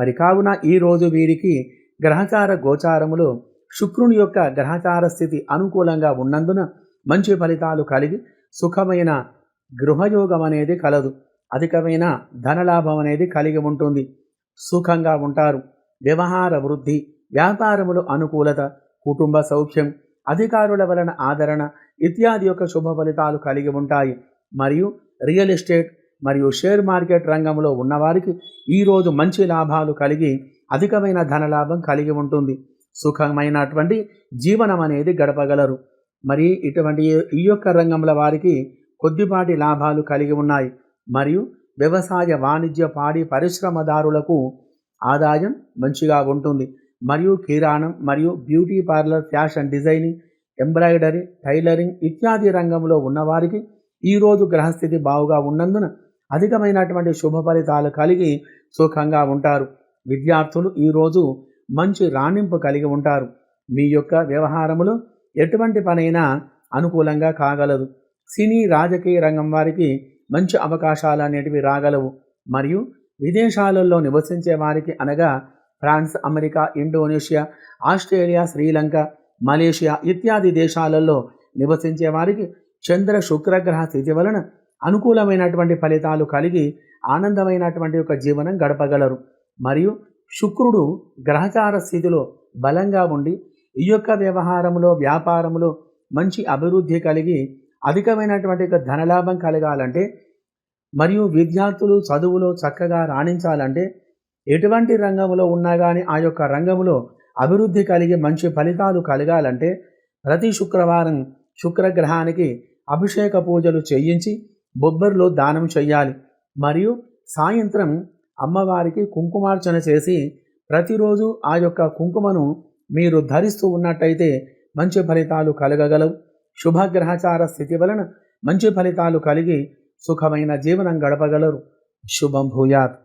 మరి కావున ఈరోజు వీరికి గ్రహచార గోచారములో శుక్రుని యొక్క గ్రహచార స్థితి అనుకూలంగా ఉన్నందున మంచి ఫలితాలు కలిగి సుఖమైన గృహయోగం అనేది కలదు. అధికమైన ధనలాభం అనేది కలిగి ఉంటుంది. సుఖంగా ఉంటారు. వ్యవహార వృద్ధి వ్యాపారములు అనుకూలత కుటుంబ సౌఖ్యం అధికారుల వలన ఆదరణ ఇత్యాది యొక్క శుభ ఫలితాలు కలిగి ఉంటాయి. మరియు రియల్ ఎస్టేట్ మరియు షేర్ మార్కెట్ రంగంలో ఉన్నవారికి ఈరోజు మంచి లాభాలు కలిగి అధికమైన ధనలాభం కలిగి ఉంటుంది. సుఖమైనటువంటి జీవనం అనేది గడపగలరు. మరి ఇటువంటి ఈ యొక్క రంగంలో వారికి కొద్దిపాటి లాభాలు కలిగి ఉన్నాయి. మరియు వ్యవసాయ వాణిజ్య పాడి పరిశ్రమదారులకు ఆదాయం మంచిగా ఉంటుంది. మరియు కిరాణం మరియు beauty parlour fashion designing embroidery tailoring ఇత్యాది రంగంలో ఉన్నవారికి ఈరోజు గ్రహస్థితి బాగుగా ఉన్నందున అధికమైనటువంటి శుభ ఫలితాలు కలిగి సుఖంగా ఉంటారు. విద్యార్థులు ఈరోజు మంచి రాణింపు కలిగి ఉంటారు. మీ యొక్క వ్యవహారములో ఎటువంటి పనైనా అనుకూలంగా కాగలదు. సినీ రాజకీయ రంగం వారికి మంచి అవకాశాలు అనేటివి రాగలవు. మరియు విదేశాలలో నివసించే వారికి అనగా France America Indonesia Australia Sri Lanka Malaysia ఇత్యాది దేశాలలో నివసించే వారికి చంద్ర శుక్రగ్రహ స్థితి వలన అనుకూలమైనటువంటి ఫలితాలు కలిగి ఆనందమైనటువంటి ఒక జీవనం గడపగలరు. మరియు శుక్రుడు గ్రహచార స్థితిలో బలంగా ఉండి ఈ యొక్క వ్యవహారంలో వ్యాపారంలో మంచి అభివృద్ధి కలిగి అధికమైనటువంటి ఒక ధనలాభం కలగాలంటే మరియు విద్యార్థులు చదువులో చక్కగా రాణించాలంటే ఎటువంటి రంగంలో ఉన్నా కానీ ఆ యొక్క రంగంలో అభివృద్ధి కలిగి మంచి ఫలితాలు కలగాలంటే ప్రతి శుక్రవారం శుక్రగ్రహానికి అభిషేక పూజలు చేయించి బొబ్బర్లో దానం చేయాలి మరియు సాయంత్రం అమ్మవారికి కుంకుమార్చన చేసి ప్రతిరోజు ఆ యొక్క కుంకుమను మీరు ధరిస్తూ ఉన్నట్టయితే మంచి ఫలితాలు కలగగలవు. శుభగ్రహచార స్థితి వలన మంచి ఫలితాలు కలిగి సుఖమైన జీవనం గడపగలరు. శుభం భూయాత్.